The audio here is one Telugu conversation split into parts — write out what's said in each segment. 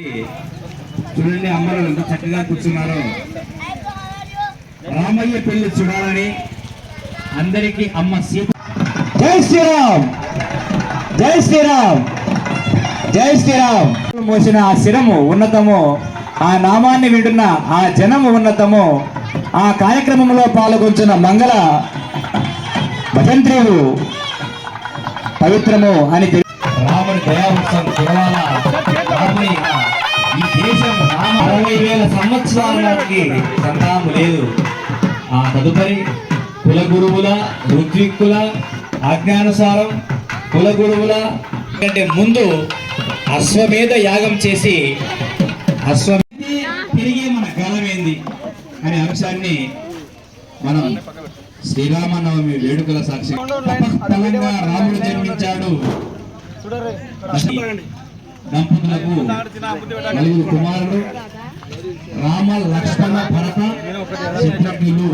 చూడండి అమ్మలు ఎంత చక్కగా కూర్చున్నారో. రామయ్య పెళ్ళి చూడాలని అందరికీ అమ్మ సీత. జై శ్రీరామ్. జై శ్రీరామ్. జై శ్రీరామ్. మోసిన ఆ శిరము ఉన్నతము ఆ నామాన్ని వింటున్న ఆ జనము ఉన్నతము ఆ కార్యక్రమంలో పాల్గొంటున్న మంగళ భజంత్రులు పవిత్రము అని తెలి- రాముడి దయావృక్షం రాముని ఈ దేశం రామ అరవై వేల సంవత్సరాల నాటికి సంతానము లేదు. ఆ తదుపరి కుల గురువుల ఋత్విక్కుల ఆజ్ఞానుసారం కుల గురువుల కంటే ముందు అశ్వమేధ యాగం చేసి అశ్వమేధి తిరిగి మన గలమేంది అనే అంశాన్ని మనం శ్రీరామనవమి వేడుకల సాక్షి రాముడు జన్మించాడు. దంపతులకు నలుగురు కుమారులు రామ లక్ష్మణ భరత శత్రుఘ్నులు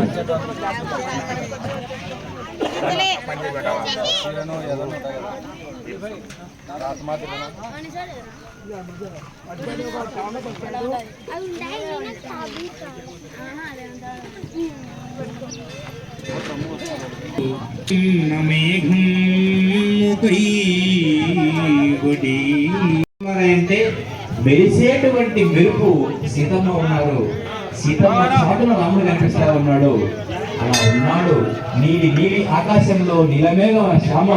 మేఘం కై అంటే మెరిసేటువంటి మెరుపు సీతమ్మ ఉన్నారు. సీతమ్మ చాటున రాముడు కనిపిస్తా ఉన్నాడు. అలా ఉన్నాడు. నీలి నీలి ఆకాశంలో నీలమేఘ శ్యామ